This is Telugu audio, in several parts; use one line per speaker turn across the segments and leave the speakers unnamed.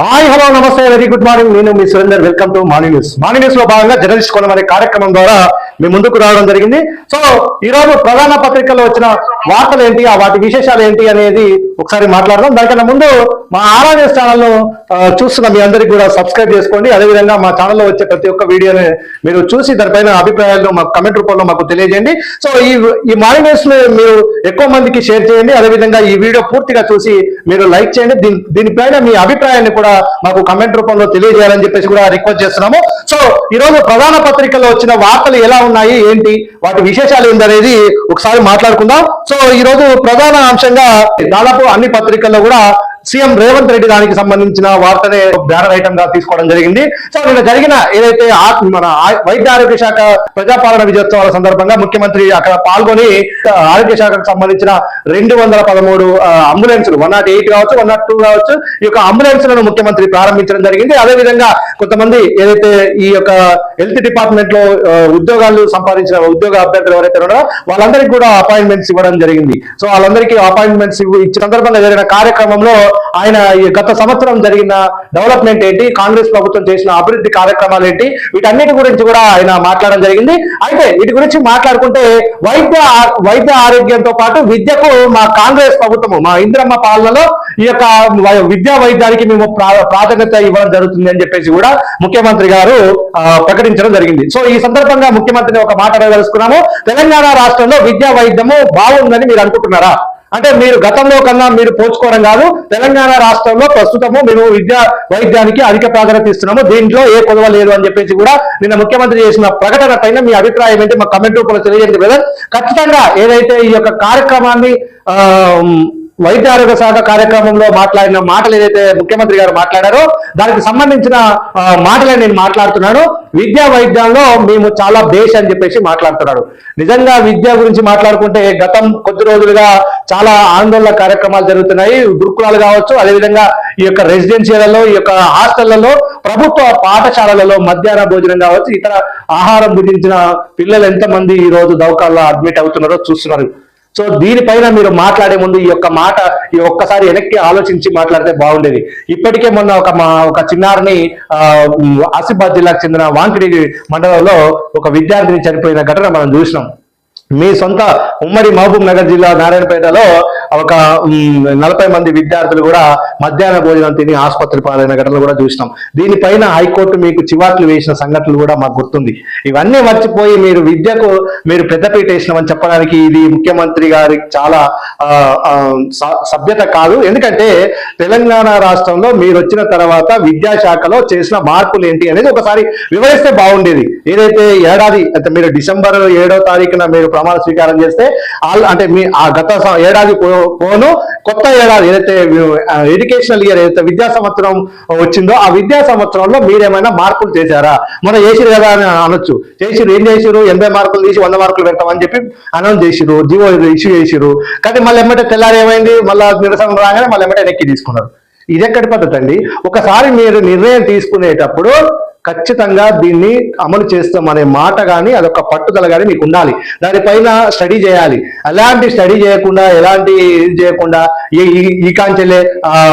హాయ్ హలో నమస్తే వెరీ గుడ్ మార్నింగ్ నేను మీ Surender. Welcome to morning news morning న్యూస్లో భాగంగా జర్నలిస్ట్ కోణం అనే కార్యక్రమం ద్వారా మీ ముందుకు రావడం జరిగింది. సో ఈ రోజు ప్రధాన పత్రికల్లో వచ్చిన వార్తలు ఏంటి? ఆ వాటి విశేషాలు ఏంటి అనేది ఒకసారి మాట్లాడదాం. దానికన్నా ముందు మా ఆరా న్యూస్ ఛానల్ను చూస్తున్న మీ అందరికి కూడా సబ్స్క్రైబ్ చేసుకోండి. అదేవిధంగా మా ఛానల్లో వచ్చే ప్రతి ఒక్క వీడియోని మీరు చూసి దానిపైన అభిప్రాయాలు మాకు కమెంట్ రూపంలో మాకు తెలియజేయండి. సో ఈ ఈ మార్నింగ్ న్యూస్ మీరు ఎక్కువ మందికి షేర్ చేయండి. అదేవిధంగా ఈ వీడియో పూర్తిగా చూసి మీరు లైక్ చేయండి. దీని దీనిపైన మీ అభిప్రాయాన్ని కూడా మాకు కమెంట్ రూపంలో తెలియజేయాలని చెప్పేసి కూడా రిక్వెస్ట్ చేస్తున్నాము. సో ఈ రోజు ప్రధాన పత్రికల్లో వచ్చిన వార్తలు ఎలా ఉన్నాయి? ఏంటి? వాటి విశేషాలు ఏంటనేది ఒకసారి మాట్లాడుకుందాం. సో ఈ రోజు ప్రధాన అంశంగా దాదాపు అన్ని పత్రికల్లో కూడా సీఎం రేవంత్ రెడ్డి దానికి సంబంధించిన వార్తనే బ్యానర్ ఐటమ్గా తీసుకోవడం జరిగింది. సో నిన్న జరిగిన ఏదైతే మన ఆ- వైద్య ఆరోగ్య శాఖ ప్రజాపాలన విజయోత్సవాల సందర్భంగా ముఖ్యమంత్రి అక్కడ పాల్గొని ఆరోగ్య శాఖకు సంబంధించిన రెండు వందల పదమూడు అంబులెన్సులు. వన్ నాట్ ఎయిట్ కావచ్చు వన్ నాట్ టూ కావచ్చు ఈ యొక్క అంబులెన్స్లను ముఖ్యమంత్రి ప్రారంభించడం జరిగింది. అదేవిధంగా కొంతమంది ఏదైతే ఈ యొక్క హెల్త్ డిపార్ట్మెంట్లో ఉద్యోగాలు సంపాదించిన ఉద్యోగ అభ్యర్థులు ఎవరైతే ఉన్నారో వాళ్ళందరికీ కూడా అపాయింట్మెంట్స్ ఇవ్వడం జరిగింది. సో వాళ్ళందరికీ అపాయింట్మెంట్స్ ఇచ్చిన సందర్భంగా జరిగిన కార్యక్రమంలో ఆయన ఈ గత సంవత్సరం జరిగిన డెవలప్మెంట్ ఏంటి కాంగ్రెస్ ప్రభుత్వం చేసిన అభివృద్ధి కార్యక్రమాలు ఏంటి వీటన్నిటి గురించి కూడా ఆయన మాట్లాడడం జరిగింది. అయితే వీటి గురించి మాట్లాడుకుంటే వైద్య వైద్య ఆరోగ్యంతో పాటు విద్యకు మా కాంగ్రెస్ ప్రభుత్వము మా ఇంద్రమ్మ పాలనలో ఈ యొక్క విద్యా వైద్యానికి మేము ప్రా- ప్రాధాన్యత ఇవ్వడం జరుగుతుంది అని చెప్పేసి కూడా ముఖ్యమంత్రి గారు ఆ, ప్రకటించడం జరిగింది. సో ఈ సందర్భంగా ముఖ్యమంత్రిని ఒక మాట తెలుసుకున్నాము తెలంగాణ రాష్ట్రంలో విద్యా వైద్యము బాగుందని మీరు అనుకుంటున్నారా? అంటే మీరు గతంలో కన్నా మీరు పోల్చుకోవడం కాదు తెలంగాణ రాష్ట్రంలో ప్రస్తుతము మేము విద్యా వైద్యానికి అధిక ప్రాధాన్యత ఇస్తున్నాము. దీంట్లో ఏ కొదవ లేదు అని చెప్పేసి కూడా నిన్న ముఖ్యమంత్రి చేసిన ప్రకటన పైన మీ అభిప్రాయం ఏంటి? మా కమెంట్ రూపంలో తెలియజేయండి బ్రదర్. ఖచ్చితంగా ఏదైతే ఈ యొక్క కార్యక్రమాన్ని వైద్య ఆరోగ్య శాఖ కార్యక్రమంలో మాట్లాడిన మాటలు ఏదైతే ముఖ్యమంత్రి గారు మాట్లాడారో దానికి సంబంధించిన మాటలే నేను మాట్లాడుతున్నాను. విద్యా వైద్యంలో మేము చాలా బేస్ అని చెప్పేసి మాట్లాడుతున్నాడు నిజంగా విద్య గురించి మాట్లాడుకుంటే గతం కొద్ది రోజులుగా చాలా ఆందోళన కార్యక్రమాలు జరుగుతున్నాయి. గురుకులాలు కావచ్చు అదేవిధంగా ఈ యొక్క రెసిడెన్షియలలో ఈ యొక్క హాస్టళ్ళలో ప్రభుత్వ పాఠశాలలలో మధ్యాహ్న భోజనం కావచ్చు ఇతర ఆహారం గురించిన పిల్లలు ఎంతమంది ఈ రోజు దౌకాల్లో అడ్మిట్ అవుతున్నారో చూస్తున్నారు. సో దీనిపైన మీరు మాట్లాడే ముందు ఈ యొక్క మాట ఈ ఒక్కసారి వెనక్కి ఆలోచించి మాట్లాడితే బాగుండేది. ఇప్పటికే మొన్న ఒక మా ఒక చిన్నారిని ఆసిఫాబాద్ జిల్లాకు చెందిన వాంకిడి మండలంలో ఒక విద్యార్థిని చనిపోయిన ఘటన మనం చూసినాం. మీ సొంత ఉమ్మడి మహబూబ్ నగర్ జిల్లా నారాయణపేటలో ఒక నలభై మంది విద్యార్థులు కూడా మధ్యాహ్న భోజనం తిని ఆసుపత్రి పాలైన ఘటనలు కూడా చూసినాం. దీనిపైన హైకోర్టు మీకు చివాట్లు వేసిన సంఘటనలు కూడా మాకు గుర్తుంది. ఇవన్నీ మర్చిపోయి మీరు విద్యకు మీరు పెద్దపీట వేసినామని చెప్పడానికి ఇది ముఖ్యమంత్రి గారికి చాలా స- సభ్యత కాదు. ఎందుకంటే తెలంగాణ రాష్ట్రంలో మీరు వచ్చిన తర్వాత విద్యాశాఖలో చేసిన మార్పులు ఏంటి అనేది ఒకసారి వివరిస్తే బాగుండేది. ఏదైతే ఏడాది అంటే మీరు డిసెంబర్ ఏడో తారీఖున మీరు ప్రమాణ స్వీకారం చేస్తే అంటే మీ ఆ గత ఏడాది పోను కొత్త ఏడాది ఏదైతే ఎడ్యుకేషనల్ ఇయర్ ఏదైతే విద్యా సంవత్సరం వచ్చిందో ఆ విద్యా సంవత్సరంలో మీరేమైనా మార్పులు చేశారా? మన చేసిరు కదా అని అనొచ్చు. చేసిరు ఏం చేసిరు? ఎనభై మార్కులు తీసి వంద మార్కులు పెడతామని చెప్పి అనౌన్స్ చేసిరు జీవో ఇష్యూ చేసిరు. కానీ మళ్ళీ ఎమ్మటే తెల్లారి ఏమైంది? మళ్ళీ నిరసన రాగానే మళ్ళీ ఎమ్మటే వెనక్కి తీసుకున్నారు. ఇది ఎక్కడి పద్ధతి అండి? ఒకసారి మీరు నిర్ణయం తీసుకునేటప్పుడు ఖచ్చితంగా దీన్ని అమలు చేస్తామనే మాట కానీ అదొక పట్టుదల కానీ మీకు ఉండాలి దానిపైన స్టడీ చేయాలి. అలాంటి స్టడీ చేయకుండా ఎలాంటి ఇది చేయకుండా ఈ కాంచెల్లే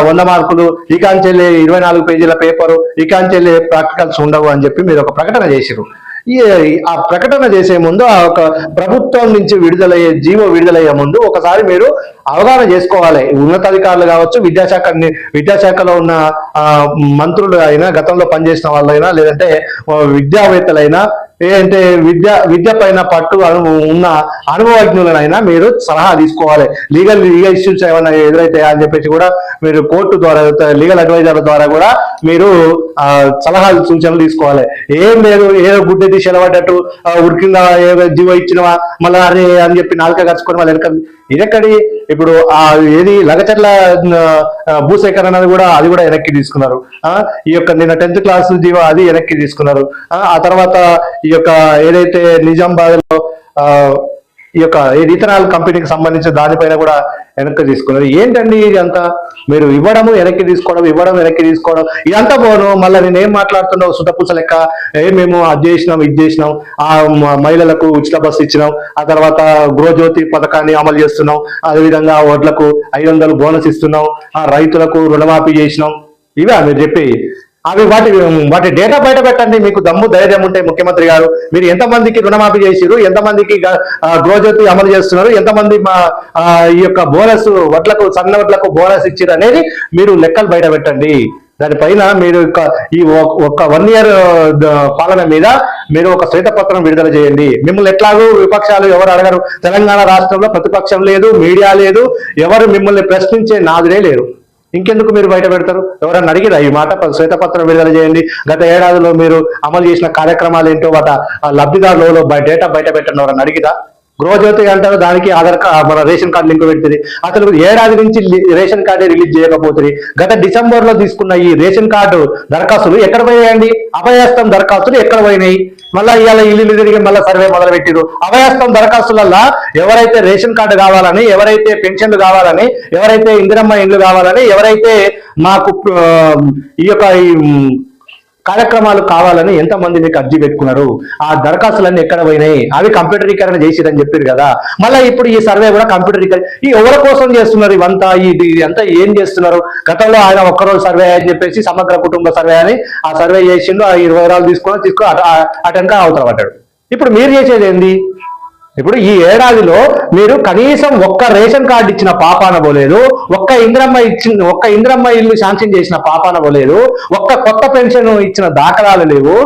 వంద మార్కులు ఈ కాంచెల్లే ఇరవై నాలుగు పేజీల పేపరు ఈ కాంచెల్లే ప్రాక్టికల్స్ ఉండవు అని చెప్పి మీరు ఒక ప్రకటన చేసిరు ఆ ప్రకటన చేసే ముందు ఆ ఒక ప్రభుత్వం నుంచి విడుదలయ్యే జీవో విడుదలయ్యే ముందు ఒకసారి మీరు అవగాహన చేసుకోవాలి. ఉన్నతాధికారులు కావచ్చు విద్యాశాఖ విద్యాశాఖలో ఉన్న ఆ, మంత్రులు అయినా గతంలో పనిచేసిన వాళ్ళైనా లేదంటే విద్యావేత్తలైనా ఏంటంటే విద్య విద్య పైన పట్టు ఉన్న అనుభవజ్ఞులనైనా మీరు సలహా తీసుకోవాలి. లీగల్ లీగల్ ఇష్యూస్ ఏమైనా ఎదురైతాయా అని చెప్పేసి కూడా మీరు కోర్టు ద్వారా లీగల్ అడ్వైజర్ల ద్వారా కూడా మీరు ఆ, సలహాలు సూచనలు తీసుకోవాలి. ఏం లేదు ఏదో గుడ్డ తీసి ఎలబడ్డట్టు ఉరికిందా ఏదో జీవో ఇచ్చినవా మళ్ళీ అని చెప్పి నాలుక కలుసుకొని మళ్ళీ వెనక ఇదెక్కడి? ఇప్పుడు ఆ ఏది లగచర్ల భూసేకరణ అనేది కూడా అది కూడా వెనక్కి తీసుకున్నారు. ఆ ఈ యొక్క నిన్న టెన్త్ క్లాస్ జీవో అది వెనక్కి తీసుకున్నారు. ఆ, ఆ తర్వాత ఈ యొక్క ఏదైతే నిజామాబాద్లో ఆ ఈ యొక్క ఇథనాల్ కంపెనీకి సంబంధించిన దానిపైన కూడా వెనక్కి తీసుకున్నారు. ఏంటండి ఇది అంతా? మీరు ఇవ్వడము వెనక్కి తీసుకోవడం ఇవ్వడం వెనక్కి తీసుకోవడం ఇదంతా పోను. మళ్ళీ నేను ఏం మాట్లాడుతున్నావు? సుతపుస లెక్క. ఏ మేము అది చేసినాం ఇది చేసినాం. ఆ మహిళలకు ఉచిత బస్సు ఇచ్చినాం. ఆ తర్వాత గృహజ్యోతి పథకాన్ని అమలు చేస్తున్నాం. అదేవిధంగా వడ్లకు ఐదు వందలు బోనస్ ఇస్తున్నాం. ఆ రైతులకు రుణమాఫీ చేసినాం. ఇవే మీరు చెప్పి అవి వాటి వాటి డేటా బయట పెట్టండి. మీకు దమ్ము ధైర్యం ఉంటే ముఖ్యమంత్రి గారు. మీరు ఎంతమందికి రుణమాఫీ చేసిరు ఎంతమందికి గృహజ్యోతి అమలు చేస్తున్నారు? ఎంతమంది మా ఈ యొక్క బోనస్ వడ్లకు సన్న వడ్లకు బోనస్ ఇచ్చిరు అనేది మీరు లెక్కలు బయట పెట్టండి. దానిపైన మీరు ఈ ఒ- వన్ ఇయర్ పాలన మీద మీరు ఒక శ్వేతపత్రం విడుదల చేయండి. మిమ్మల్ని ఎట్లాగూ విపక్షాలు ఎవరు అడగరు. తెలంగాణ రాష్ట్రంలో ప్రతిపక్షం లేదు మీడియా లేదు. ఎవరు మిమ్మల్ని ప్రశ్నించే నాదులే లేరు. ఇంకెందుకు మీరు బయట పెడతారు? ఎవరన్నా అడిగిరా? ఈ మాట శ్వేతపత్రం విడుదల చేయండి. గత ఏడాదిలో మీరు అమలు చేసిన కార్యక్రమాలు ఏంటో వాట లబ్ధిదారులలో బయ- డేటా బయట పెట్టండి ఎవరన్నా అడిగిరా? గృహజ్యోతి అంటారు దానికి ఆధార్ కార్డు మన రేషన్ కార్డు లింక్ పెడుతుంది. అసలు ఏడాది నుంచి రేషన్ కార్డే రిలీజ్ చేయకపోతుంది. గత డిసెంబర్లో తీసుకున్న ఈ రేషన్ కార్డు దరఖాస్తులు ఎక్కడ పోయాయండి? అభయస్థం దరఖాస్తులు ఎక్కడ పోయినాయి? మళ్ళా ఇవాళ ఇల్లు తిరిగి మళ్ళీ సర్వే మొదలు పెట్టిరు అభయస్థం దరఖాస్తులల్లా ఎవరైతే రేషన్ కార్డు కావాలని ఎవరైతే పెన్షన్లు కావాలని ఎవరైతే ఇందిరమ్మ ఇండ్లు కావాలని ఎవరైతే మాకు ఈ యొక్క ఈ, కార్యక్రమాలు కావాలని ఎంతమంది మీకు అర్జీ పెట్టుకున్నారు? ఆ దరఖాస్తులన్నీ ఎక్కడ పోయినాయి? అవి కంప్యూటరీకరణ చేసేదని చెప్పారు కదా. మళ్ళీ ఇప్పుడు ఈ సర్వే కూడా కంప్యూటరీకరణ ఈ ఎవరి కోసం చేస్తున్నారు ఇవంతా? ఇది అంతా ఏం చేస్తున్నారు? గతంలో ఆయన ఒక్కరోజు సర్వే అని చెప్పేసి సమగ్ర కుటుంబ సర్వే అని ఆ సర్వే చేసిండు ఆ ఇరవై వివరాలు తీసుకొని తీసుకొని అటెండ్ అవుతారు పడ్డాడు. ఇప్పుడు మీరు చేసేది ఏంది? ఇప్పుడు ఈ ఏడాదిలో మీరు కనీసం ఒక్క రేషన్ కార్డు ఇచ్చిన పాపాన పోలేదు ఒక్క ఇంద్రమ్మ ఇచ్చిన ఒక్క ఇంద్రమ్మ ఇల్లు శాంక్షన్ చేసిన పాపాన పోలేదు ఒక్క కొత్త పెన్షన్ ఇచ్చిన దాఖలాలు లేవు.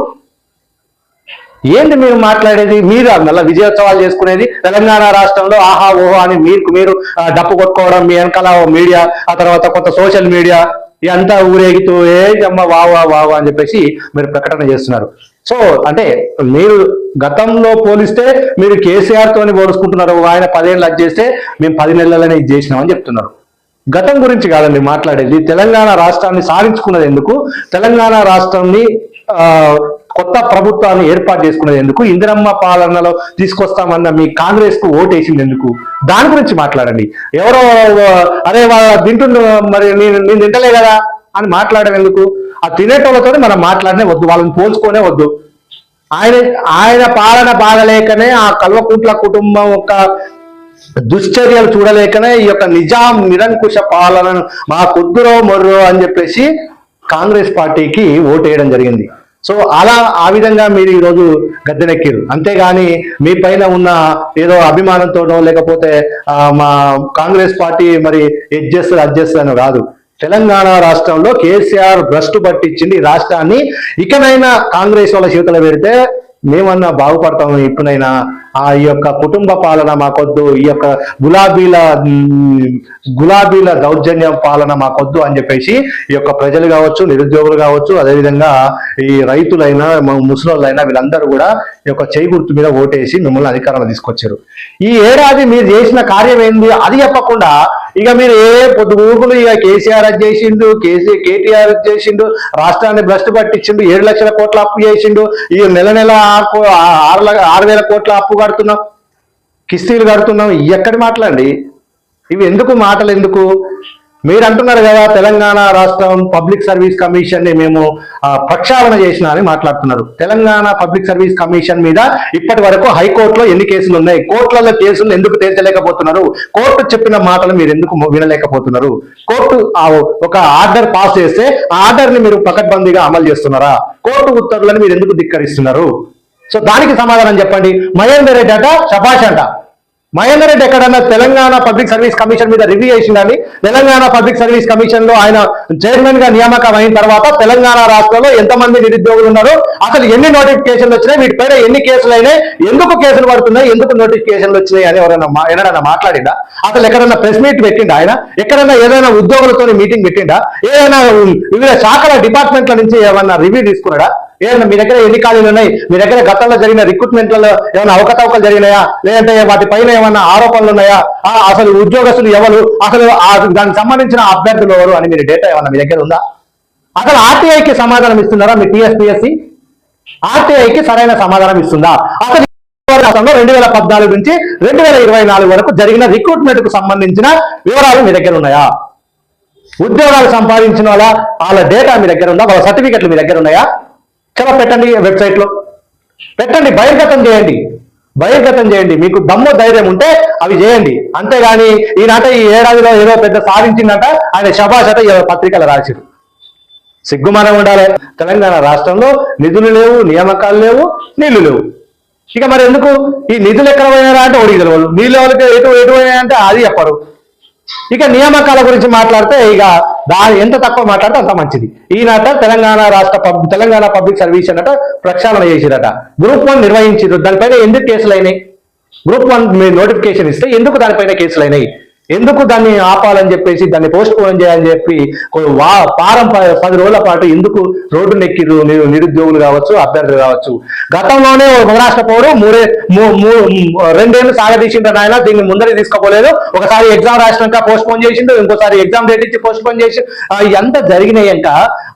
ఏంటి మీరు మాట్లాడేది? మీరు మళ్ళీ విజయోత్సవాలు చేసుకునేది? తెలంగాణ రాష్ట్రంలో ఆహా ఓహో అని మీకు మీరు డప్పు కొట్టుకోవడం మీ వెనకాల మీడియా ఆ తర్వాత కొంత సోషల్ మీడియా ఇదంతా ఊరేగుతూ ఏ అమ్మ వావా వావా అని చెప్పేసి మీరు ప్రకటన చేస్తున్నారు. సో అంటే మీరు గతంలో పోలిస్తే మీరు కేసీఆర్ తోని పోలుసుకుంటున్నారు ఆయన పదేళ్ళు అది చేస్తే మేము పది నెలలనే ఇది చేసినామని చెప్తున్నారు. గతం గురించి కాదండి మాట్లాడేది. తెలంగాణ రాష్ట్రాన్ని సాధించుకున్నది ఎందుకు? తెలంగాణ రాష్ట్రాన్ని కొత్త ప్రభుత్వాన్ని ఏర్పాటు చేసుకున్నది ఎందుకు? ఇందిరమ్మ పాలనలో తీసుకొస్తామన్న మీ కాంగ్రెస్కు ఓటేసింది ఎందుకు? దాని గురించి మాట్లాడండి. ఎవరో అరే వా- మరి నేను నేను తింటలే కదా. అని మాట్లాడడం ఎందుకు ఆ తినేటోళ్ళతో మనం మాట్లాడనే వద్దు వాళ్ళని పోల్చుకోనే వద్దు. ఆయన ఆయన పాలన బాగలేకనే ఆ కల్వకుంట్ల కుటుంబం యొక్క దుశ్చర్యలు చూడలేకనే ఈ యొక్క నిజాం నిరంకుశ పాలనను మా కుద్దురో మొర్రో అని చెప్పేసి కాంగ్రెస్ పార్టీకి ఓటేయడం జరిగింది. సో అలా ఆ విధంగా మీరు ఈరోజు గద్దెనెక్కిరు అంతేగాని మీ పైన ఉన్న ఏదో అభిమానంతోనో లేకపోతే మా కాంగ్రెస్ పార్టీ మరి ఎడ్ చేస్తుంది అని కాదు. తెలంగాణ రాష్ట్రంలో కేసీఆర్ భ్రష్టు పట్టించింది ఈ రాష్ట్రాన్ని. ఇకనైనా కాంగ్రెస్ వాళ్ళ చేతులు పెడితే మేమన్నా బాగుపడతాము ఇప్పుడైనా. ఆ ఈ యొక్క కుటుంబ పాలన మాకొద్దు ఈ యొక్క గులాబీల గులాబీల దౌర్జన్య పాలన మాకొద్దు అని చెప్పేసి ఈ యొక్క ప్రజలు కావచ్చు నిరుద్యోగులు కావచ్చు అదేవిధంగా ఈ రైతులైనా మ- ముసలోళ్ళైనా వీళ్ళందరూ కూడా ఈ యొక్క చేయి గుర్తు మీద ఓటేసి మిమ్మల్ని అధికారంలో తీసుకొచ్చారు. ఈ ఏడాది మీరు చేసిన కార్యం ఏంది? అది చెప్పకుండా ఇక మీరు ఏ పొద్దు ఊరుకులు ఇక కేసీఆర్ అది చేసిండు కేసీ కేటీఆర్ అది చేసిండు రాష్ట్రాన్ని భ్రష్టు పట్టించిండు ఏడు లక్షల కోట్ల అప్పు చేసిండు ఈ నెల నెల ఆరు ఆరు ఆరు వేల కోట్ల అప్పు కడుతున్నాం కిస్తీలు కడుతున్నాం ఎక్కడి మాటలండి? ఇవి ఎందుకు మాటలు ఎందుకు? మీరు అంటున్నారు కదా తెలంగాణ రాష్ట్రం పబ్లిక్ సర్వీస్ కమిషన్ని మేము ప్రక్షాళన చేసిన అని మాట్లాడుతున్నారు. తెలంగాణ పబ్లిక్ సర్వీస్ కమిషన్ మీద ఇప్పటి వరకు హైకోర్టులో ఎన్ని కేసులు ఉన్నాయి? కోర్టులలో కేసులు ఎందుకు తేల్చలేకపోతున్నారు కోర్టు చెప్పిన మాటలు మీరు ఎందుకు వినలేకపోతున్నారు? కోర్టు ఒక ఆర్డర్ పాస్ చేస్తే ఆ ఆర్డర్ని మీరు పకడ్బందీగా అమలు చేస్తున్నారా? కోర్టు ఉత్తర్వులను మీరు ఎందుకు ధిక్కరిస్తున్నారు? సో దానికి సమాధానం చెప్పండి. మహేందర్ రెడ్డి అంట శభాష్ అంట. మహేందర్ రెడ్డి ఎక్కడన్నా తెలంగాణ పబ్లిక్ సర్వీస్ కమిషన్ మీద రివ్యూ చేసిందని తెలంగాణ పబ్లిక్ సర్వీస్ కమిషన్లో ఆయన చైర్మన్గా నియామకం అయిన తర్వాత తెలంగాణ రాష్ట్రంలో ఎంతమంది నిరుద్యోగులు ఉన్నారో అసలు ఎన్ని నోటిఫికేషన్లు వచ్చినాయి పేరు ఎన్ని కేసులు అయినాయి ఎందుకు కేసులు పడుతున్నాయి ఎందుకు నోటిఫికేషన్లు వచ్చినాయి అని ఎవరైనా ఎవరైనా మాట్లాడిందా అసలు ఎక్కడన్నా ప్రెస్ మీట్ పెట్టిండా ఆయన? ఎక్కడన్నా ఏదైనా ఉద్యోగులతో మీటింగ్ పెట్టిండా? ఏదైనా వివిధ శాఖల డిపార్ట్మెంట్ల నుంచి ఏమన్నా రివ్యూ తీసుకున్నాడా? ఏదైనా మీ దగ్గర ఎన్ని ఖాళీలు ఉన్నాయి? మీ దగ్గర గతంలో జరిగిన రిక్రూట్మెంట్లలో ఏమైనా అవకతవకలు జరిగినాయా? లేదంటే వాటి పైన ఏమైనా ఆరోపణలు ఉన్నాయా? అసలు ఉద్యోగస్తులు ఎవరు? అసలు దానికి సంబంధించిన అభ్యర్థులు ఎవరు అని మీరు డేటా ఏమన్నా మీ దగ్గర ఉందా? అసలు ఆర్టీఐకి సమాధానం ఇస్తున్నారా మీ టీఎస్పీఎస్సి? ఆర్టీఐకి సరైన సమాధానం ఇస్తుందా? అసలు రాష్ట్రంలో రెండు వేల పద్నాలుగు నుంచి రెండు వేల ఇరవై నాలుగు వరకు జరిగిన రిక్రూట్మెంట్కు సంబంధించిన వివరాలు మీ దగ్గర ఉన్నాయా? ఉద్యోగాలు సంపాదించిన వాళ్ళ వాళ్ళ డేటా మీ దగ్గర ఉందా? వాళ్ళ సర్టిఫికెట్లు మీ దగ్గర ఉన్నాయా? చలో పెట్టండి వెబ్సైట్లో పెట్టండి బహిర్గతం చేయండి. బహిర్గతం చేయండి. మీకు దమ్ము ధైర్యం ఉంటే అవి చేయండి. అంతేగాని ఈనాట ఈ ఏడాదిలో ఏదో పెద్ద సాధించిందంట ఆయన శబాష్ ఏదో పత్రికలు రాసిరు. సిగ్గుమానం ఉండాలి. తెలంగాణ రాష్ట్రంలో నిధులు లేవు నియామకాలు లేవు నీళ్ళు లేవు. ఇక మరి ఎందుకు? ఈ నిధులు ఎక్కడ పోయినారా అంటే ఒడిగి తెలియదు నీళ్ళు ఎవరికి ఎటు ఎటు పోయినాయంటే అది చెప్పరు. ఇక నియామకాల గురించి మాట్లాడితే ఇక దాని ఎంత తక్కువ మాట్లాడితే అంత మంచిది. ఈయనట తెలంగాణ రాష్ట్ర తెలంగాణ పబ్లిక్ సర్వీస్ అన్నట ప్రక్షాళన చేసిరట. గ్రూప్ వన్ నిర్వహించారు దానిపైన ఎందుకు కేసులు అయినాయి గ్రూప్ వన్ మీరు నోటిఫికేషన్ ఇస్తే ఎందుకు దానిపైన కేసులు అయినాయి ఎందుకు దాన్ని ఆపాలని చెప్పేసి దాన్ని పోస్ట్ పోన్ చేయాలని చెప్పి వా పారం ప- పది రోజుల పాటు ఎందుకు రోడ్డు నెక్కిరు నిరుద్యోగులు కావచ్చు అభ్యర్థులు కావచ్చు గతంలోనే మహారాష్ట్ర పౌరు మూడే మూ- మూ- రెండేళ్ళు సాగదీసిండ్రు నాయన దీన్ని ముందరే తీసుకోపోలేదు ఒకసారి ఎగ్జామ్ రాసినాక పోస్ట్ పోన్ చేసిండు ఇంకోసారి ఎగ్జామ్ డేట్ ఇచ్చి పోస్ట్ పోన్ చేసి ఆ, ఇదంతా జరిగినాయంక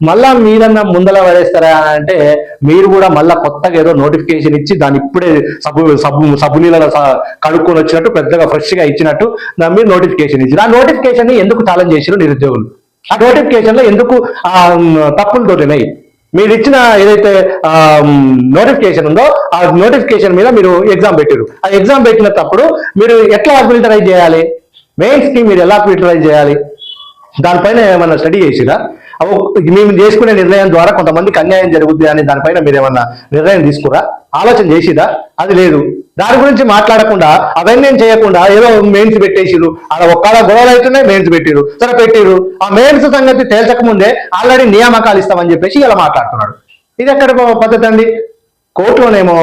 మళ్ళా మీరన్నా ముందల పడేస్తారా అంటే మీరు కూడా మళ్ళా కొత్తగా ఏదో నోటిఫికేషన్ ఇచ్చి దాన్ని ఇప్పుడే సబ్బు సబ్బు సబ్బు నీళ్ళ కడుక్కొని వచ్చినట్టు పెద్దగా ఫ్రెష్గా ఇచ్చినట్టు దాని నోటిఫికేషన్ ఇచ్చారు. ఆ నోటిఫికేషన్ని ఎందుకు ఛాలెంజ్ చేసారు నిరుద్యోగులు? ఆ నోటిఫికేషన్లో ఎందుకు ఆ, తప్పులు తోటినాయి మీరు ఇచ్చిన ఏదైతే నోటిఫికేషన్ ఉందో ఆ నోటిఫికేషన్ మీద మీరు ఎగ్జామ్ పెట్టారు ఆ ఎగ్జామ్ పెట్టిన తప్పుడు మీరు ఎట్లా ఫిల్టరైజ్ చేయాలి? మెయిన్స్కి మీరు ఎలా ఫిల్టరైజ్ చేయాలి? దానిపైన ఏమైనా స్టడీ చేసిరా మేము చేసుకునే నిర్ణయం ద్వారా కొంతమందికి అన్యాయం జరుగుద్ది అని దానిపైన మీరు ఏమన్నా నిర్ణయం తీసుకురా? ఆలోచన చేసిరా? అది లేదు. దాని గురించి మాట్లాడకుండా అవన్నీ చేయకుండా ఏదో మెయిన్స్ పెట్టేసిరు అలా ఒక్కడ గొడవలు అవుతున్నాయి మెయిన్స్ పెట్టిరు సరే పెట్టిరు ఆ మెయిన్స్ సంగతి తేల్చక ముందే ఆల్రెడీ నియామకాలు ఇస్తామని చెప్పేసి ఇలా మాట్లాడుతున్నాడు. ఇది ఎక్కడ పద్ధతి అండి? కోర్టులోనేమో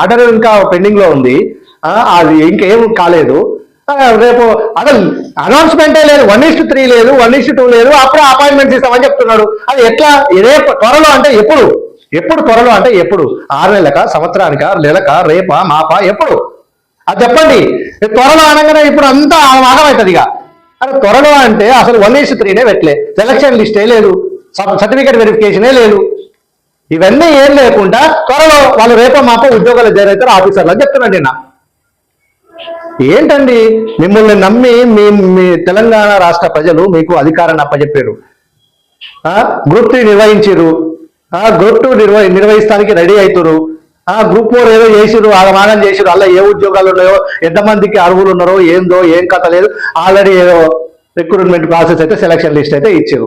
ఆర్డర్ ఇంకా పెండింగ్లో ఉంది. అది ఇంకేం కాలేదు. రేపు అసలు అనౌన్స్మెంటే లేదు వన్ ఇస్ త్రీ లేదు వన్ ఇస్ టూ లేదు అప్పుడే అపాయింట్మెంట్స్ ఇస్తామని చెప్తున్నాడు. అది ఎట్లా? రేపు త్వరలో అంటే ఎప్పుడు? ఎప్పుడు త్వరలో అంటే ఎప్పుడు? ఆరు నెలలక సంవత్సరానిక నెలక రేపా మాపా ఎప్పుడు? అది చెప్పండి. త్వరలో అనగానే ఇప్పుడు అంతా ఆగమవుతుంది ఇక. అరే త్వరలో అంటే అసలు వన్ ఇస్ త్రీనే పెట్టలే. సెలక్షన్ లిస్టే లేదు. సర్టిఫికేట్ వెరిఫికేషనే లేదు. ఇవన్నీ ఏం లేకుండా త్వరలో వాళ్ళు రేపో మాపో ఉద్యోగాలు జరుగుతారు ఆఫీసర్లు అని చెప్తున్నాను నా ఏంటండి? మిమ్మల్ని నమ్మి మీ మీ తెలంగాణ రాష్ట్ర ప్రజలు మీకు అధికారాన్ని అప్పచెప్పారు ఆ, గ్రూప్ త్రీ నిర్వహించారు. ఆ గ్రూప్ టూ నిర్వ నిర్వహిస్తానికి రెడీ అవుతారు. ఆ గ్రూప్ ఫోర్ ఏదో చేసిరు ఆగమానం చేసిరు అలా ఏ ఉద్యోగాలు ఉన్నాయో ఎంతమందికి అర్హులు ఉన్నారో ఏందో ఏం కథ లేదు. ఆల్రెడీ ఏదో రిక్రూట్మెంట్ ప్రాసెస్ అయితే సెలక్షన్ లిస్ట్ అయితే ఇచ్చారు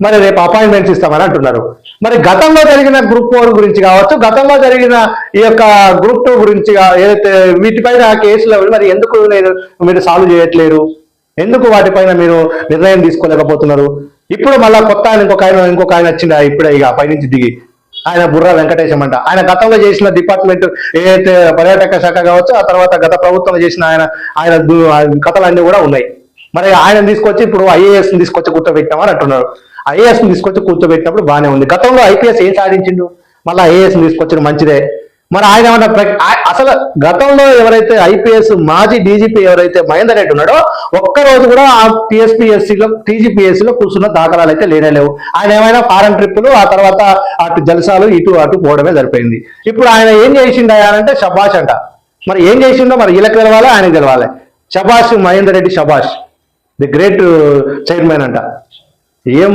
మరి రేపు అపాయింట్మెంట్స్ ఇస్తామని అంటున్నారు. మరి గతంలో జరిగిన గ్రూప్ ఫోర్ గురించి కావచ్చు గతంలో జరిగిన ఈ యొక్క గ్రూప్ టూ గురించి ఏదైతే వీటిపైన కేసులు మరి ఎందుకు నేను మీరు సాల్వ్ చేయట్లేరు? ఎందుకు వాటిపైన మీరు నిర్ణయం తీసుకోలేకపోతున్నారు? ఇప్పుడు మళ్ళా కొత్త ఆయన ఇంకొక ఆయన ఇంకొక ఆయన వచ్చిండ ఇప్పుడే ఇక పైనుంచి దిగి? ఆయన బుర్ర వెంకటేశం అంట. ఆయన గతంలో చేసిన డిపార్ట్మెంట్ ఏదైతే పర్యాటక శాఖ కావచ్చు ఆ తర్వాత గత ప్రభుత్వం చేసిన ఆయన ఆయన కథలన్నీ కూడా ఉన్నాయి. మరి ఆయన తీసుకొచ్చి ఇప్పుడు ఐఏఎస్ తీసుకొచ్చి కూర్చోబెట్టామని అంటున్నారు. ఐఏఎస్ తీసుకొచ్చి కూర్చోబెట్టినప్పుడు బాగానే ఉంది. గతంలో ఐపీఎస్ ఏం సాధించిండు? మళ్ళీ ఐఏఎస్ తీసుకొచ్చిన మంచిదే. మరి ఆయన ఏమన్నా అసలు గతంలో ఎవరైతే ఐపీఎస్ మాజీ డీజీపీ ఎవరైతే మహేందర్ రెడ్డి ఉన్నాడో ఒక్క రోజు కూడా ఆ పిఎస్పిఎస్సిలో టీజీపీఎస్సీలో కూర్చున్న దాఖలాలు అయితే లేనే లేవు. ఆయన ఏమైనా ఫారెన్ ట్రిప్పులు ఆ తర్వాత అటు జలసాలు ఇటు అటు పోవడమే సరిపోయింది. ఇప్పుడు ఆయన ఏం చేసిండు అంటే షబాష్ అంట. మరి ఏం చేసిండో మరి వీళ్ళకి తెలవాలి ఆయనకి తెలవాలి. షబాష్ మహేందర్ రెడ్డి షబాష్ ది గ్రేట్ చైర్మన్ అంట. ఏం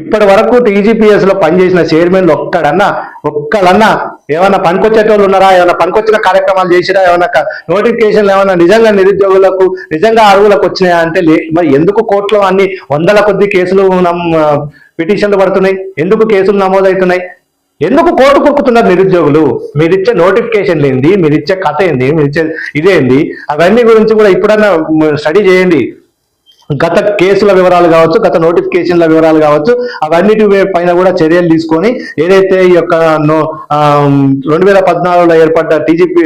ఇప్పటి వరకు టీజీపీఎస్లో పనిచేసిన చైర్మన్లు ఒక్కడన్నా ఒక్కడన్నా ఏమన్నా పనికొచ్చేటోళ్ళు ఉన్నారా? ఏమైనా పనికొచ్చిన కార్యక్రమాలు చేసిరా? ఏమైనా నోటిఫికేషన్లు ఏమైనా నిజంగా నిరుద్యోగులకు నిజంగా అర్హులకు వచ్చినాయా అంటే మరి ఎందుకు కోర్టులో అన్ని వందల కొద్ది కేసులు నమ్ పిటిషన్లు పడుతున్నాయి? ఎందుకు కేసులు నమోదవుతున్నాయి? ఎందుకు కోర్టు కొక్కుతున్నారు నిరుద్యోగులు? మీరిచ్చే నోటిఫికేషన్ ఏంది? మీరిచ్చే కథ ఏంది? మీరిచ్చే ఇదేంది? అవన్నీ గురించి కూడా ఇప్పుడన్నా స్టడీ చేయండి. గత కేసుల వివరాలు కావచ్చు గత నోటిఫికేషన్ల వివరాలు కావచ్చు అవన్నిటి పైన కూడా చర్యలు తీసుకొని ఏదైతే ఈ యొక్క నో రెండు వేల పద్నాలుగులో ఏర్పడ్డ టీజీపీ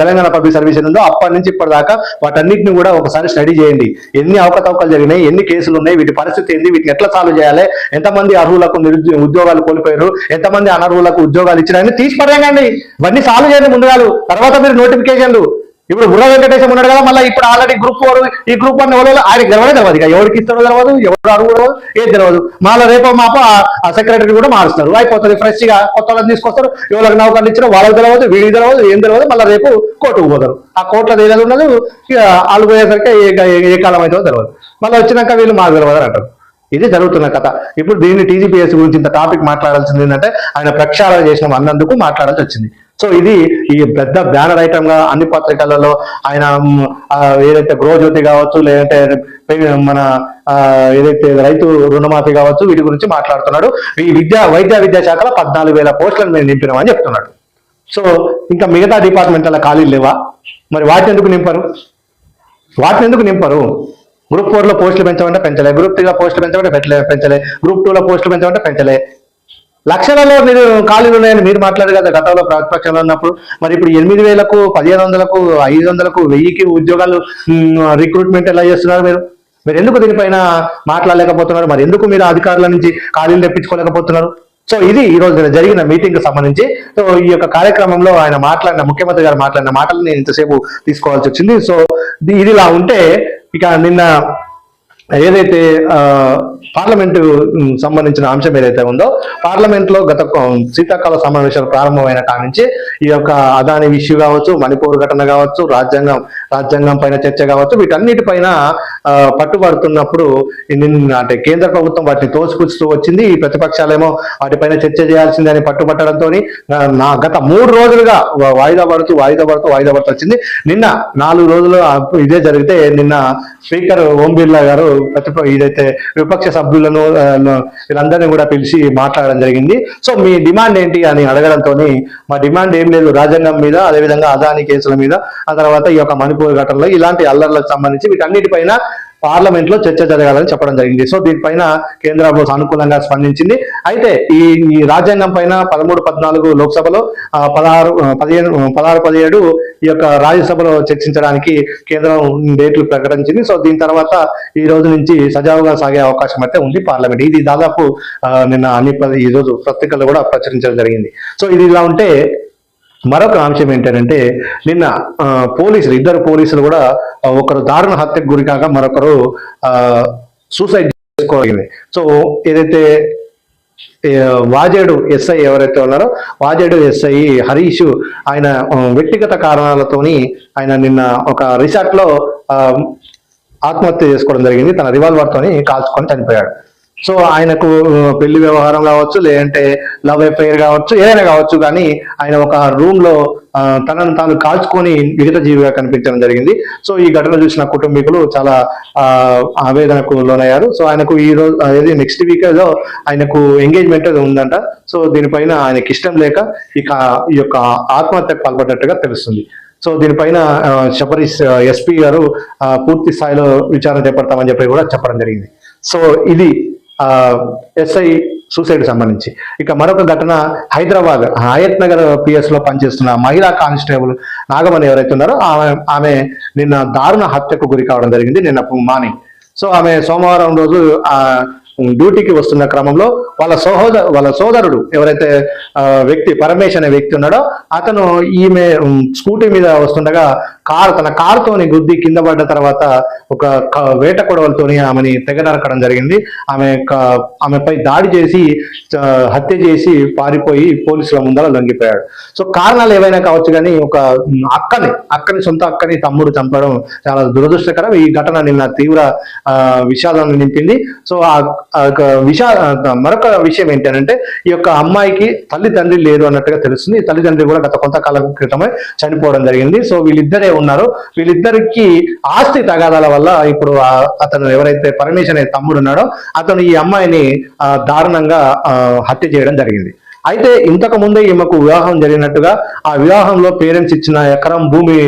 తెలంగాణ పబ్లిక్ సర్వీస్ ఉందో అప్పటి నుంచి ఇప్పటిదాకా వాటన్నిటిని కూడా ఒకసారి స్టడీ చేయండి. ఎన్ని అవకతవకలు జరిగినాయి ఎన్ని కేసులు ఉన్నాయి వీటి పరిస్థితి ఏంది వీటిని ఎట్లా సాల్వ్ చేయాలి ఎంతమంది అర్హులకు నిరుద్యో ఉద్యోగాలు కోల్పోయారు ఎంతమంది అనర్హులకు ఉద్యోగాలు ఇచ్చినాయని తీసి పడేయండి. ఇవన్నీ సాల్వ్ చేయండి ముందుగాలు. తర్వాత మీరు నోటిఫికేషన్లు. ఇప్పుడు బుర్ర వెంకటేశం ఉన్నాడు కదా మళ్ళీ ఇప్పుడు ఆల్రెడీ గ్రూప్ వారు ఈ గ్రూప్ వన్ ఎవరో ఆయనకి తెలవదే తెలియదు ఇక. ఎవరికి ఇస్తారో తెలియదు ఎవరు అడుగుడో ఏది తెలియదు మళ్ళీ రేపో మాపో ఆ- సెక్రటరీ కూడా మారుస్తారు. అయిపోతుంది ఫ్రెష్గా కొత్త వాళ్ళని తీసుకొస్తారు. ఎవరికి నౌకర్లు ఇచ్చినా వాళ్ళకి తెలియదు వీడికి తెలియదు ఏం తెలియదు మళ్ళీ రేపు కోర్టుకు పోతారు. ఆ కోర్టులో ఏదైనా ఉండదు వాళ్ళు పోయేసరికి ఏ ఏ కాలం అవుతుందో తెలియదు మళ్ళీ వచ్చినాక వీళ్ళు మాకు తెలియదు అంటారు. ఇది జరుగుతున్న కథ. ఇప్పుడు దీన్ని టీజీపీఎస్ గురించి ఇంత టాపిక్ మాట్లాడాల్సింది ఏంటంటే ఆయన ప్రక్షాళన చేసిన అన్నందుకు మాట్లాడాల్సి వచ్చింది. సో ఇది ఈ పెద్ద బ్యానర్ ఐటమ్గా అన్ని పత్రికలలో ఆయన ఏదైతే గృహజ్యోతి కావచ్చు లేదంటే మన ఆ, ఏదైతే రైతు రుణమాఫీ కావచ్చు వీటి గురించి మాట్లాడుతున్నాడు. ఈ విద్యా వైద్య విద్యాశాఖలో పద్నాలుగు వేల పోస్టులను మేము నింపినామని చెప్తున్నాడు. సో ఇంకా మిగతా డిపార్ట్మెంట్ల ఖాళీలు లేవా? మరి వాటిని ఎందుకు నింపరు? వాటిని ఎందుకు నింపరు? గ్రూప్ ఫోర్లో పోస్టులు పెంచమంటే పెంచలే. గ్రూప్ త్రీలో పోస్టులు పెంచమంటే పెట్టలే పెంచలే. గ్రూప్ టూ లో పోస్టులు పెంచమంటే పెంచలే. లక్షలలో మీరు ఖాళీలు ఉన్నాయని మీరు మాట్లాడారు కదా గతంలో ప్రతిపక్షంలో ఉన్నప్పుడు. మరి ఇప్పుడు ఎనిమిది వేలకు పదిహేను వందలకు ఐదు వందలకు వెయ్యికి ఉద్యోగాలు రిక్రూట్మెంట్ ఎలా చేస్తున్నారు మీరు? మీరు ఎందుకు దీనిపైన మాట్లాడలేకపోతున్నారు? మరి ఎందుకు మీరు అధికారుల నుంచి ఖాళీలు తెప్పించుకోలేకపోతున్నారు? సో ఇది ఈ రోజు జరిగిన మీటింగ్ సంబంధించి. సో ఈ యొక్క కార్యక్రమంలో ఆయన మాట్లాడిన ముఖ్యమంత్రి గారు మాట్లాడిన మాటలు నేను ఇంతసేపు తీసుకోవాల్సి వచ్చింది. సో ఇది ఇది ఇలా ఉంటే ఇక నిన్న ఏదైతే ఆ, పార్లమెంటు సంబంధించిన అంశం ఏదైతే ఉందో పార్లమెంట్లో గత శీతాకాల సమావేశాలు ప్రారంభమైన కాడి నుంచి ఈ యొక్క అదాని ఇష్యూ కావచ్చు మణిపూర్ ఘటన కావచ్చు రాజ్యాంగం రాజ్యాంగం పైన చర్చ కావచ్చు వీటన్నిటిపైన పట్టుబడుతున్నప్పుడు అంటే కేంద్ర ప్రభుత్వం వాటిని తోసిపుచ్చుతూ వచ్చింది. ఈ ప్రతిపక్షాలేమో వాటిపైన చర్చ చేయాల్సిందే అని పట్టుబట్టడంతో నా గత మూడు రోజులుగా వాయిదా పడుతూ వాయిదా పడుతూ వాయిదా పడుతూ వచ్చింది. నిన్న నాలుగు రోజులు ఇదే జరిగితే నిన్న స్పీకర్ ఓం బిర్లా గారు ప్రతిప ఇదైతే విపక్ష సభ్యులను వీళ్ళందరినీ కూడా పిలిచి మాట్లాడడం జరిగింది. సో మీ డిమాండ్ ఏంటి అని అడగడంతో మా డిమాండ్ ఏం లేదు రాజ్యాంగం మీద అదేవిధంగా అదాని కేసుల మీద ఆ తర్వాత ఈ యొక్క మణిపూర్ ఘటనలో ఇలాంటి అల్లర్లకు సంబంధించి వీటన్నిటిపైన పార్లమెంట్లో చర్చ జరగాలని చెప్పడం జరిగింది. సో దీనిపైన కేంద్ర ప్రభుత్వం అనుకూలంగా స్పందించింది. అయితే ఈ ఈ రాజ్యాంగం పైన పదమూడు పద్నాలుగు లోక్సభలో పదహారు పదిహేను పదహారు పదిహేడు ఈ యొక్క రాజ్యసభలో చర్చించడానికి కేంద్రం డేట్లు ప్రకటించింది. సో దీని తర్వాత ఈ రోజు నుంచి సజావుగా సాగే అవకాశం అయితే ఉంది పార్లమెంట్. ఇది దాదాపు నిన్న అన్ని ఈ రోజు పత్రికల్లో కూడా ప్రచురించడం జరిగింది. సో ఇది ఇలా ఉంటే మరొక అంశం ఏంటంటే నిన్న పోలీసులు ఇద్దరు పోలీసులు కూడా ఒకరు దారుణ హత్యకు గురి మరొకరు సూసైడ్ చేసుకోగలిగింది. సో ఏదైతే వాజేడు ఎస్ఐ ఎవరైతే ఉన్నారో వాజేడు ఎస్ఐ హరీష్ ఆయన వ్యక్తిగత కారణాలతోని ఆయన నిన్న ఒక రిసార్ట్లో ఆత్మహత్య చేసుకోవడం జరిగింది. తన రివాల్వర్ తోని కాల్చుకొని చనిపోయాడు. సో ఆయనకు పెళ్ళి వ్యవహారం కావచ్చు లేదంటే లవ్ అఫైర్ కావచ్చు ఏదైనా కావచ్చు కానీ ఆయన ఒక రూమ్లో తనను తాను కాల్చుకొని విగత జీవిగా కనిపించడం జరిగింది. సో ఈ ఘటన చూసిన కుటుంబీకులు చాలా ఆవేదనకు లోనయ్యారు. సో ఆయనకు ఈ రోజు అదేది నెక్స్ట్ వీక్లో ఆయనకు ఎంగేజ్మెంట్ ఉందంట. సో దీనిపైన ఆయనకి ఇష్టం లేక ఇక ఈ యొక్క ఆత్మహత్యకు పాల్పడ్డట్టుగా తెలుస్తుంది. సో దీనిపైన ఆ, శబరీష్ ఎస్పీ గారు పూర్తి స్థాయిలో విచారణ చేపడతామని చెప్పి కూడా చెప్పడం జరిగింది. సో ఇది ఎస్ఐ సూసైడ్ సంబంధించి. ఇక మరొక ఘటన హైదరాబాద్ హయత్ నగర్ పిఎస్లో పనిచేస్తున్న మహిళా కానిస్టేబుల్ నాగమణి ఎవరైతే ఉన్నారో ఆమె ఆమె నిన్న దారుణ హత్యకు గురి కావడం జరిగింది నిన్న మార్నింగ్ సో ఆమె సోమవారం రోజు ఆ డ్యూటీకి వస్తున్న క్రమంలో వాళ్ళ సహోద వాళ్ళ సోదరుడు ఎవరైతే వ్యక్తి పరమేశ్ అనే వ్యక్తి ఉన్నాడో అతను ఈమె స్కూటీ మీద వస్తుండగా కారు తన కారుతోని గుద్ది కింద పడ్డ తర్వాత ఒక వేట కొడవలతోని ఆమెని తెగ నరకడం జరిగింది. ఆమె ఆమెపై దాడి చేసి హత్య చేసి పారిపోయి పోలీసుల ముందర లొంగిపోయాడు. సో కారణాలు ఏవైనా కావచ్చు కానీ ఒక అక్కని అక్కని సొంత అక్కని తమ్ముడు చంపడం చాలా దురదృష్టకరం. ఈ ఘటన నిన్న తీవ్ర విషాదాన్ని నింపింది. సో ఆ ఆ యొక్క విషా మరొక విషయం ఏంటంటే ఈ యొక్క అమ్మాయికి తల్లిదండ్రి లేరు అన్నట్టుగా తెలుస్తుంది. తల్లిదండ్రి కూడా గత కొంతకాలం క్రితమే చనిపోవడం జరిగింది. సో వీళ్ళిద్దరే ఉన్నారు. వీళ్ళిద్దరికి ఆస్తి తగాదాల వల్ల ఇప్పుడు అతను ఎవరైతే పరమేశ్ అనే తమ్ముడు ఉన్నాడో అతను ఈ అమ్మాయిని దారుణంగా ఆ, హత్య చేయడం జరిగింది. అయితే ఇంతకు ముందే ఈమెకు వివాహం జరిగినట్టుగా ఆ వివాహంలో పేరెంట్స్ ఇచ్చిన ఎకరం భూమి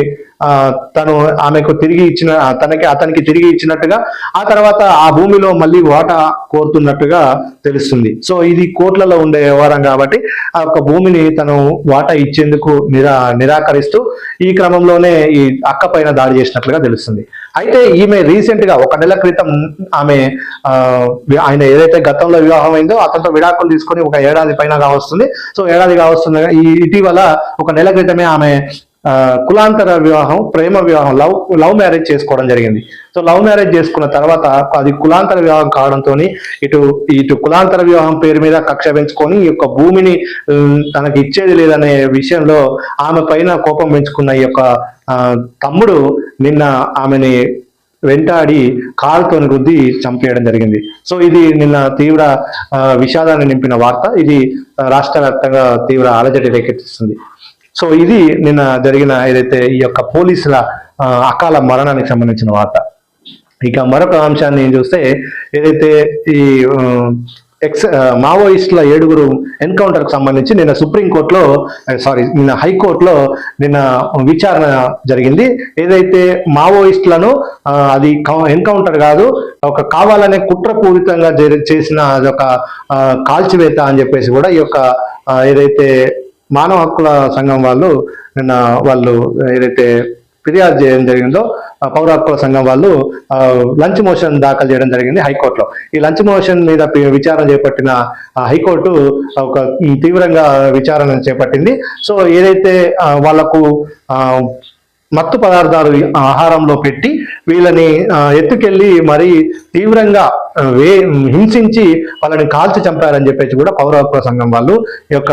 తను ఆమెకు తిరిగి ఇచ్చిన తనకి అతనికి తిరిగి ఇచ్చినట్టుగా ఆ తర్వాత ఆ భూమిలో మళ్ళీ వాటా కోరుతున్నట్టుగా తెలుస్తుంది. సో ఇది కోట్లలో ఉండే వ్యవహారం కాబట్టి ఆ యొక్క భూమిని తను వాటా ఇచ్చేందుకు నిరా నిరాకరిస్తూ ఈ క్రమంలోనే ఈ అక్క పైన దాడి చేసినట్లుగా తెలుస్తుంది. అయితే ఈమె రీసెంట్గా ఒక నెల క్రితం ఆమె ఆయన ఏదైతే గతంలో వివాహం అయిందో అతనితో విడాకులు తీసుకొని ఒక ఏడాది పైన కావస్తుంది సో ఏడాది కావస్తుంది ఈ ఇటీవల ఒక నెల క్రితమే ఆమె కులాంతర వివాహం ప్రేమ వివాహం లవ్ లవ్ మ్యారేజ్ చేసుకోవడం జరిగింది. సో లవ్ మ్యారేజ్ చేసుకున్న తర్వాత అది కులాంతర వివాహం కావడంతో ఇటు ఇటు కులాంతర వివాహం పేరు మీద కక్ష పెంచుకొని ఈ యొక్క భూమిని తనకి ఇచ్చేది లేదనే విషయంలో ఆమె పైన కోపం పెంచుకున్న ఈ యొక్క తమ్ముడు నిన్న ఆమెని వెంటాడి కాలుతో రుద్ది చంపేయడం జరిగింది. సో ఇది నిన్న తీవ్ర విషాదాన్ని నింపిన వార్త. ఇది రాష్ట్ర వ్యాప్తంగా తీవ్ర అలజడి రేకెత్తిస్తుంది. సో ఇది నిన్న జరిగిన ఏదైతే ఈ యొక్క పోలీసుల అకాల మరణానికి సంబంధించిన వార్త. ఇక మరొక అంశాన్ని చూస్తే ఏదైతే ఈ ఎక్స్ మావోయిస్టుల ఏడుగురు ఎన్కౌంటర్కు సంబంధించి నిన్న సుప్రీంకోర్టులో సారీ నిన్న హైకోర్టులో నిన్న విచారణ జరిగింది. ఏదైతే మావోయిస్టులను అది ఎన్కౌంటర్ కాదు ఒక కావాలనే కుట్రపూరితంగా చేసిన అదొక కాల్చివేత అని చెప్పేసి కూడా ఈ యొక్క ఏదైతే మానవ హక్కుల సంఘం వాళ్ళు నిన్న వాళ్ళు ఏదైతే ఫిర్యాదు చేయడం జరిగిందో పౌర హక్కుల సంఘం వాళ్ళు లంచ్ మోషన్ దాఖలు చేయడం జరిగింది హైకోర్టులో. ఈ లంచ్ మోషన్ మీద విచారణ చేపట్టిన హైకోర్టు ఒక తీవ్రంగా విచారణ చేపట్టింది. సో ఏదైతే వాళ్ళకు మత్తు పదార్థాలు ఆహారంలో పెట్టి వీళ్ళని ఎత్తుకెళ్ళి మరీ మరి తీవ్రంగా వే హింసించి వాళ్ళని కాల్చి చంపారని చెప్పేసి కూడా పౌర హక్కుల సంఘం వాళ్ళు ఈ యొక్క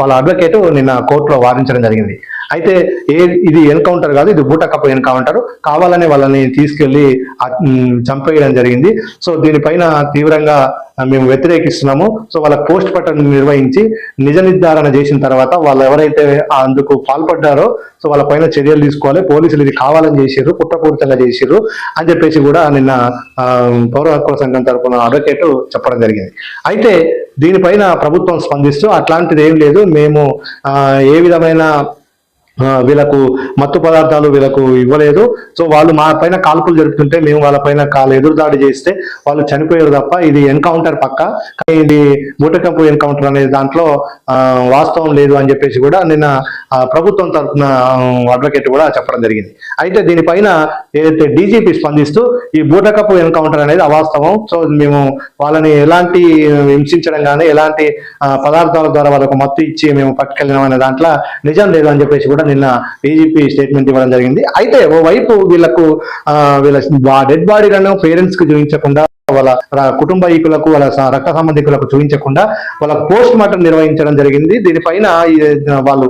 వాళ్ళ అడ్వకేట్ నిన్న కోర్టులో వాదించడం జరిగింది. అయితే ఏ ఇది ఎన్కౌంటర్ కాదు ఇది బూటకప్పు ఎన్కౌంటర్. కావాలని వాళ్ళని తీసుకెళ్ళి చంపేయడం జరిగింది. సో దీనిపైన తీవ్రంగా మేము వ్యతిరేకిస్తున్నాము. సో వాళ్ళ పోస్ట్ మార్టం నిర్వహించి నిజ నిర్ధారణ చేసిన తర్వాత వాళ్ళు ఎవరైతే అందుకు పాల్పడ్డారో సో వాళ్ళ పైన చర్యలు తీసుకోవాలి. పోలీసులు ఇది కావాలని చేసిర్రు కుట్రపూరితంగా చేసిర్రు అని చెప్పేసి కూడా నిన్న పౌర హక్కుల సంఘం తరఫున అడ్వకేట్ చెప్పడం జరిగింది. అయితే దీనిపైన ప్రభుత్వం స్పందిస్తూ అట్లాంటిది ఏం లేదు. మేము ఏ విధమైన వీళ్ళకు మత్తు పదార్థాలు వీళ్ళకు ఇవ్వలేదు. సో వాళ్ళు మా పైన కాల్పులు జరుపుతుంటే మేము వాళ్ళ పైన కాలు ఎదురుదాడి చేస్తే వాళ్ళు చనిపోయారు తప్ప ఇది ఎన్కౌంటర్ పక్క. కానీ ఇది బూటకపు ఎన్కౌంటర్ అనే దాంట్లో వాస్తవం లేదు అని చెప్పేసి కూడా నిన్న ప్రభుత్వం తరఫున అడ్వకేట్ కూడా చెప్పడం జరిగింది. అయితే దీనిపైన ఏదైతే డీజీపీ స్పందిస్తూ ఈ బూటకపు ఎన్కౌంటర్ అనేది అవాస్తవం. సో మేము వాళ్ళని ఎలాంటి హింసించడం కానీ ఎలాంటి పదార్థాల ద్వారా వాళ్ళకు మత్తు ఇచ్చి మేము పట్టుకెళ్ళినాం అనే దాంట్లో నిజం లేదు అని చెప్పేసి కూడా నిన్న డీజీపీ స్టేట్మెంట్ ఇవ్వడం జరిగింది. అయితే ఓవైపు వీళ్ళకు ఆ, వీళ్ళ డెడ్ బాడీలను పేరెంట్స్కు చూపించకుండా వాళ్ళ కుటుంబ కుటుంబీకులకు వాళ్ళ రక్త సంబంధికులకు చూపించకుండా వాళ్ళ పోస్ట్ మార్టం నిర్వహించడం జరిగింది. దీనిపైన వాళ్ళు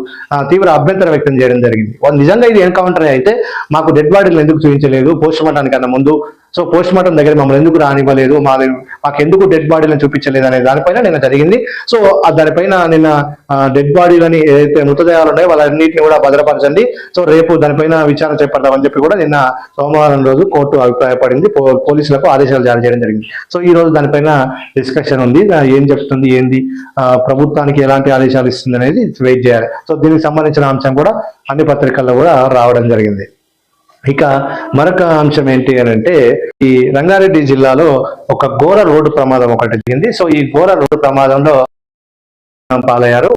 తీవ్ర అభ్యంతరం వ్యక్తం చేయడం జరిగింది. వాళ్ళు నిజంగా ఇది ఎన్కౌంటర్ అయితే మాకు డెడ్ బాడీలు ఎందుకు చూపించలేదు? పోస్ట్ మార్టం ముందు సో పోస్ట్ మార్టం దగ్గర మమ్మల్ని ఎందుకు రానివ్వలేదు? మా మాకు ఎందుకు డెడ్ బాడీలను చూపించలేదు అనే దానిపైన నిన్న జరిగింది. సో దానిపైన నిన్న డెడ్ బాడీలని ఏదైతే మృతదేహాలు ఉన్నాయో వాళ్ళన్నింటిని కూడా భద్రపరచండి. సో రేపు దానిపైన విచారణ చేపడదామని చెప్పి కూడా నిన్న సోమవారం రోజు కోర్టు అభిప్రాయపడింది. పో- పోలీసులకు ఆదేశాలు జారీ చేయడం జరిగింది. సో ఈ రోజు దానిపైన డిస్కషన్ ఉంది. ఏం చెప్తుంది ఏంది? ప్రభుత్వానికి ఎలాంటి ఆదేశాలు ఇస్తుంది అనేది వెయిట్ చేయాలి. సో దీనికి సంబంధించిన అంశం కూడా అన్ని పత్రికల్లో కూడా రావడం జరిగింది. ఇక మరొక అంశం ఏంటి అని అంటే ఈ రంగారెడ్డి జిల్లాలో ఒక ఘోర రోడ్డు ప్రమాదం ఒకటి జరిగింది. సో ఈ ఘోర రోడ్డు ప్రమాదంలో పాలయ్యారు.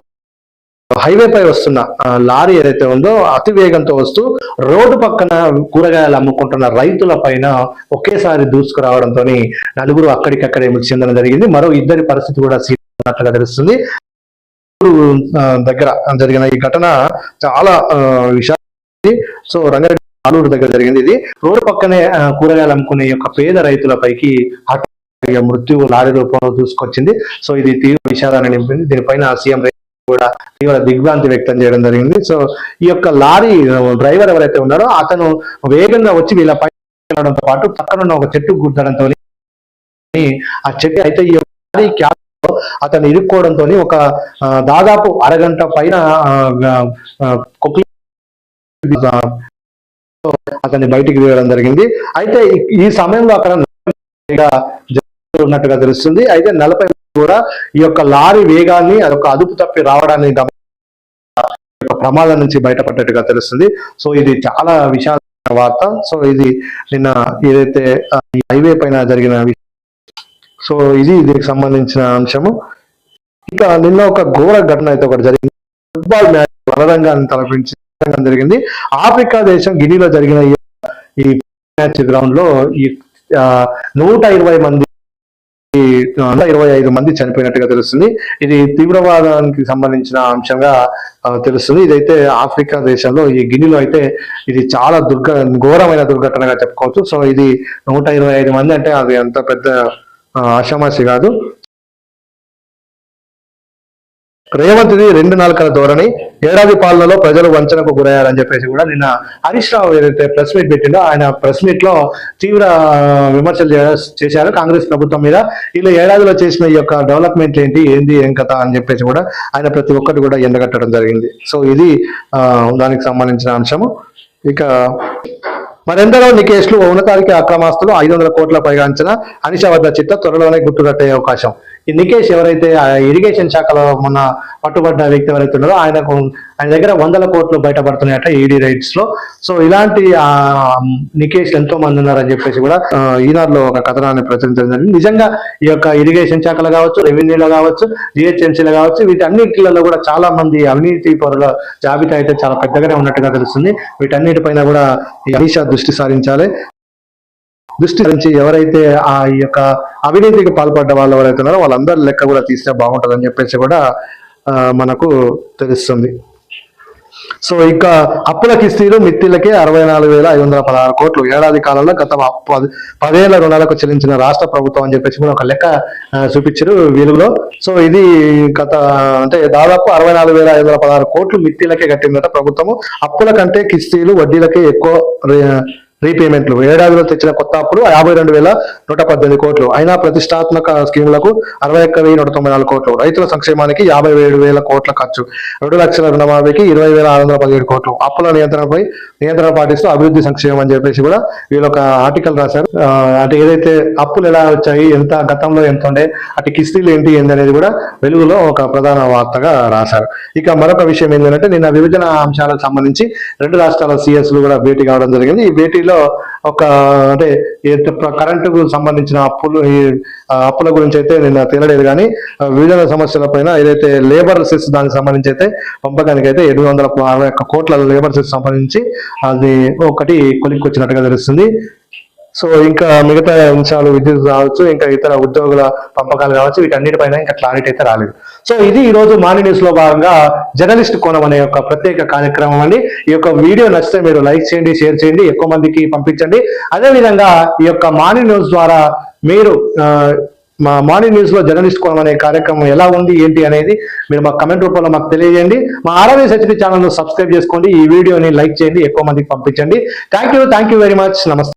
హైవే పై వస్తున్న లారీ ఏదైతే ఉందో అతి వేగంతో వస్తూ రోడ్డు పక్కన కూరగాయలు అమ్ముకుంటున్న రైతుల పైన ఒకేసారి దూసుకురావడంతో నలుగురు అక్కడికక్కడే మృతి చెందడం జరిగింది. మరో ఇద్దరి పరిస్థితి కూడా సీరియస్ తెలుస్తుంది. దగ్గర జరిగిన ఈ ఘటన చాలా విషాద సో రంగారెడ్డి ఆలూరు దగ్గర జరిగింది. ఇది రోడ్డు పక్కనే కూరగాయలు అమ్ముకునే యొక్క పేద రైతులపైకి మృత్యువు లారీ రూపంలో దూసుకొచ్చింది. సో ఇది తీవ్ర విషాదాన్ని నింపింది. దీనిపైన సీఎం కూడా తీవ్ర దిగ్భ్రాంతి వ్యక్తం చేయడం జరిగింది. సో ఈ యొక్క లారీ డ్రైవర్ ఎవరైతే ఉన్నారో అతను వేగంగా వచ్చి వీళ్ళ పైన వెళ్ళడంతో పాటు పక్కనున్న ఒక చెట్టు గుద్దడంతో ఆ చెట్టు అయితే ఈ లారీ క్యాబ్లో అతను ఇరుక్కోవడంతో ఒక దాదాపు అరగంట పైన అతన్ని బయటికి వేయడం జరిగింది. అయితే ఈ- సమయంలో అక్కడ జరుగుతూ ఉన్నట్టుగా తెలుస్తుంది. అయితే నలభై కూడా ఈ యొక్క లారీ వేగాన్ని అదొక అదుపు తప్పి రావడాన్ని గమ- ప్రమాదం నుంచి బయటపడ్డట్టుగా తెలుస్తుంది. సో ఇది చాలా విషాద వార్త. సో ఇది నిన్న ఏదైతే హైవే పైన జరిగిన సో ఇది దీనికి సంబంధించిన అంశము. ఇంకా నిన్న ఒక ఘోర ఘటన అయితే ఒకటి జరిగింది. ఫుట్బాల్ మ్యాచ్ రణరంగాన్ని తలపించి రణరంగం జరిగింది. ఆఫ్రికా దేశం గినీలో జరిగిన ఈ- మ్యాచ్ గ్రౌండ్లో ఈ నూట ఇరవై మంది ఇరవై ఐదు మంది చనిపోయినట్టుగా తెలుస్తుంది. ఇది తీవ్రవాదానికి సంబంధించిన అంశంగా తెలుస్తుంది. ఇదైతే ఆఫ్రికా దేశంలో ఈ గిన్నెలో అయితే ఇది చాలా దుర్ఘ ఘోరమైన దుర్ఘటనగా చెప్పుకోవచ్చు. సో ఇది నూట ఇరవై ఐదు మంది అంటే అది అంత పెద్ద ఆ, ఆషామాషి కాదు. రేవంత్ది రెండు నాలుకల ధోరణి. ఏడాది పాలనలో ప్రజలు వంచనకు గురయ్యారని చెప్పేసి కూడా నిన్న హరీష్ రావు ఏదైతే ప్రెస్ మీట్ పెట్టిండో ఆయన ప్రెస్ మీట్లో తీవ్ర విమర్శలు చేశారు కాంగ్రెస్ ప్రభుత్వం మీద. ఇలా ఏడాదిలో చేసిన ఈ యొక్క డెవలప్మెంట్ ఏంటి ఏంది ఏం కథ అని చెప్పేసి కూడా ఆయన ప్రతి ఒక్కటి కూడా ఎండగట్టడం జరిగింది. సో ఇది దానికి సంబంధించిన అంశము. ఇక మరెందరో నికేష్లు ఉన్నతానికి అక్రమాస్తులు ఐదు వందల కోట్ల పైగా అంచనా. అనిష వద్ద చిట్ట త్వరలోనే గుర్తుకట్టే అవకాశం. ఈ నికేష్ ఎవరైతే ఆ ఇరిగేషన్ శాఖలో మొన్న పట్టుబడ్డ వ్యక్తి ఎవరైతే ఉన్నారో ఆయనకు ఆయన దగ్గర వందల కోట్లు బయటపడుతున్నాయట ఈడీ రైట్స్లో. సో ఇలాంటి ఆ నికేష్ ఎంతో మంది ఉన్నారని చెప్పేసి కూడా ఈనాడులో ఒక కథనాన్ని ప్రచురించడం నిజంగా ఈ యొక్క ఇరిగేషన్ శాఖలో కావచ్చు రెవెన్యూలో కావచ్చు జిహెచ్ఎంసీలో కావచ్చు వీటన్నిటిలలో కూడా చాలా మంది అవినీతి పరుల జాబితా అయితే చాలా పెద్దగానే ఉన్నట్టుగా తెలుస్తుంది. వీటన్నిటిపైన కూడా ఈ అమిషా దృష్టి సారించాలి. దృష్టి నుంచి ఎవరైతే ఆ ఈ యొక్క అవినీతికి పాల్పడ్డ వాళ్ళు ఎవరైతే ఉన్నారో వాళ్ళందరి లెక్క కూడా తీస్తే బాగుంటుందని చెప్పేసి కూడా మనకు తెలుస్తుంది. సో ఇక అప్పుల కిస్తీలు మిత్తిలకే అరవై నాలుగు వేల ఐదు వందల పదహారు కోట్లు. ఏడాది కాలంలో గత పదేళ్ళ రుణాలకు చెల్లించిన రాష్ట్ర ప్రభుత్వం అని చెప్పేసి మనం ఒక లెక్క చూపించారు వీలులో సో ఇది గత అంటే దాదాపు అరవై నాలుగు వేల ఐదు వందల పదహారు కోట్లు మిత్తిలకే కట్టిందట ప్రభుత్వము. అప్పుల కంటే కిస్తీలు వడ్డీలకే ఎక్కువ రీపేమెంట్లు ఏడాదిలో తెచ్చిన కొత్త అప్పులు యాభై రెండు వేల నూట పద్దెనిమిది కోట్లు. అయినా ప్రతిష్టాత్మక స్కీములకు అరవై ఒక్క వెయ్యి నూట తొంభై నాలుగు కోట్లు. రైతుల సంక్షేమానికి యాభై ఏడు వేల కోట్ల ఖర్చు. రెండు లక్షల రుణమాఫీకి ఇరవై వేల ఆరు వందల పదిహేడు కోట్లు. అప్పుల నియంత్రణపై నియంత్రణ పాటిస్తూ అభివృద్ధి సంక్షేమం అని చెప్పేసి కూడా వీళ్ళు ఒక ఆర్టికల్ రాశారు. అంటే ఏదైతే అప్పులు ఎలా వచ్చాయి ఎంత గతంలో ఎంత ఉండే అటు కిస్తీలు ఏంటి ఏంది అనేది కూడా వెలుగులో ఒక ప్రధాన వార్తగా రాశారు. ఇక మరొక విషయం ఏంటంటే నిన్న విభజన అంశాలకు సంబంధించి రెండు రాష్ట్రాల సిఎస్లు కూడా భేటీ కావడం జరిగింది. ఈ వీటిలో ఒక అంటే కరెంటు కరెంటుకు సంబంధించిన అప్పులు అప్పుల గురించి అయితే నేను తినలేదు కానీ విభజన సమస్యల పైన ఏదైతే లేబర్ సెస్ దానికి సంబంధించి అయితే పంపకానికి అయితే ఎనిమిది వందల అరవై ఒక్క కోట్ల లేబర్ సెస్ సంబంధించి అది ఒకటి కొలిక్కొచ్చినట్టుగా తెలుస్తుంది. సో ఇంకా మిగతా అంశాలు విద్యుత్ కావచ్చు ఇంకా ఇతర ఉద్యోగుల పంపకాలు కావచ్చు వీటన్నిటిపైన ఇంకా క్లారిటీ అయితే రాలేదు. సో ఇది ఈ రోజు మార్నింగ్ న్యూస్లో భాగంగా జర్నలిస్ట్ కోణం అనే ఒక ప్రత్యేక కార్యక్రమం అండి. ఈ యొక్క వీడియో నచ్చితే మీరు లైక్ చేయండి షేర్ చేయండి ఎక్కువ మందికి పంపించండి. అదే విధంగా ఈ యొక్క మార్నింగ్ న్యూస్ ద్వారా మీరు మా మార్నింగ్ న్యూస్లో జర్నలిస్ట్ కోణం అనే కార్యక్రమం ఎలా ఉంది ఏంటి అనేది మీరు మా కమెంట్ రూపంలో మాకు తెలియజేయండి. మా ఆర్ఆర్ఎస్ హెచ్డి ఛానల్ సబ్స్క్రైబ్ చేసుకోండి. ఈ వీడియోని లైక్ చేయండి ఎక్కువ మందికి పంపించండి. Thank you thank you very much నమస్తే